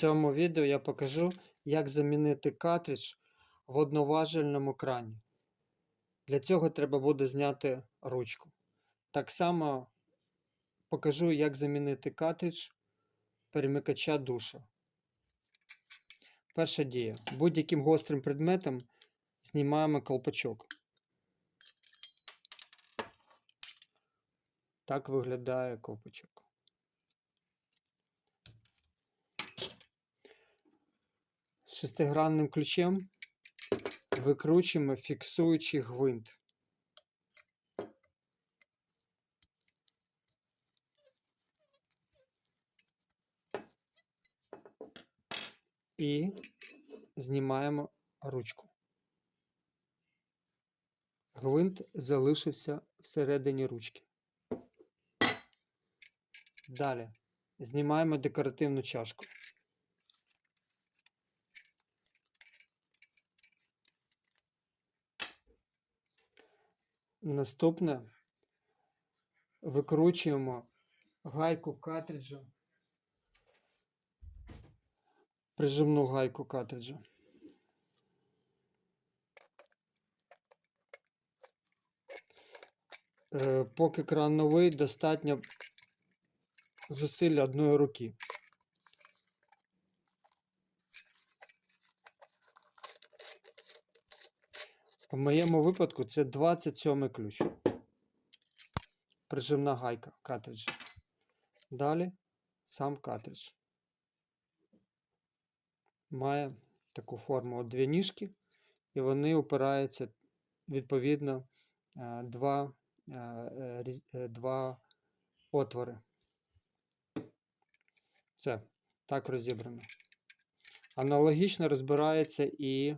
цьому відео я покажу, як замінити картридж в одноважельному крані. Для цього треба буде зняти ручку. Так само покажу, як замінити картридж перемикача душа. Перша дія. Будь-яким гострим предметом знімаємо колпачок. Так виглядає колпачок. Шестигранним ключем викручуємо фіксуючий гвинт. І знімаємо ручку. Гвинт залишився всередині ручки. Далі знімаємо декоративну чашку. Наступне викручуємо гайку картриджа, прижимну гайку картриджа. Е, Поки кран новий, достатньо зусилля одної руки. Моєму випадку це 27 ключ. Прижимна гайка картриджа. Далі сам картридж. Має таку форму от дві ніжки, і вони опираються відповідно е, два, е, е, два отвори. Все, так розібрано. Аналогічно розбирається і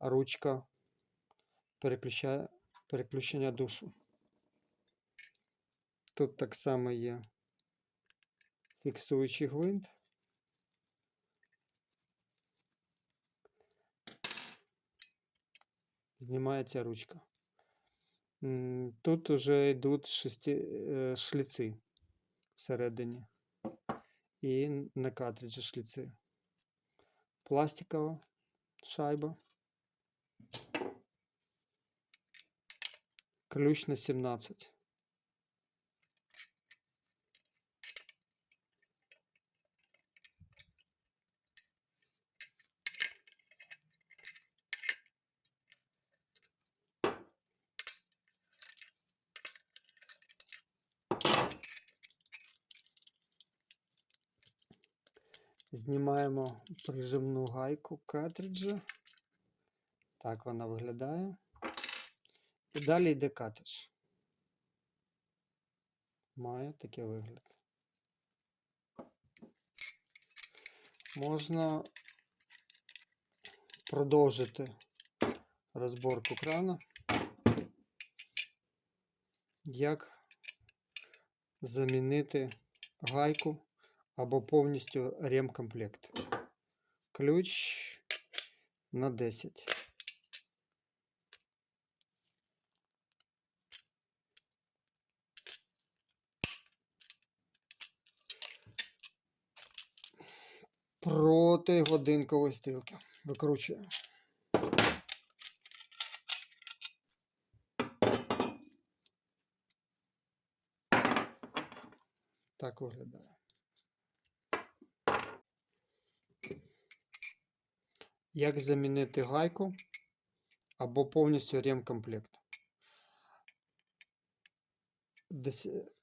ручка переключення душу. Тут так само є фіксуючий гвинт. Знімається ручка. Тут вже йдуть шести, е, шліци всередині. І на картриджі шліци. Пластикова шайба. Ключ на 17. Знімаємо прижимну гайку картриджа. Так вона виглядає. І далі йде картридж. Має такий вигляд. Можна продовжити розборку крана. Як замінити гайку або повністю ремкомплект. Ключ на 10. Проти годинкової стрілки. Викручуємо. Так виглядає. Як замінити гайку або повністю ремкомплект.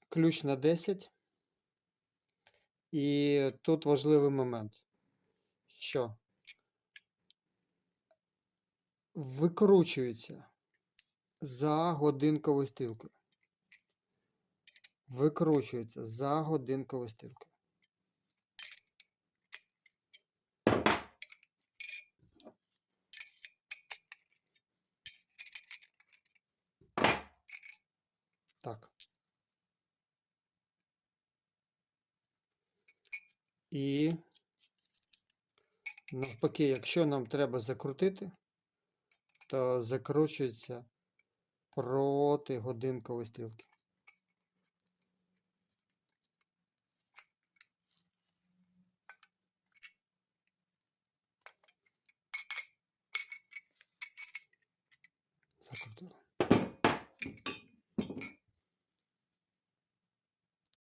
Ключ на 10. І тут важливий момент, що викручується за годинковою стрілкою. Викручується за годинковою стрілкою. Так. І навпаки, якщо нам треба закрутити, то закручується проти годинкової стрілки.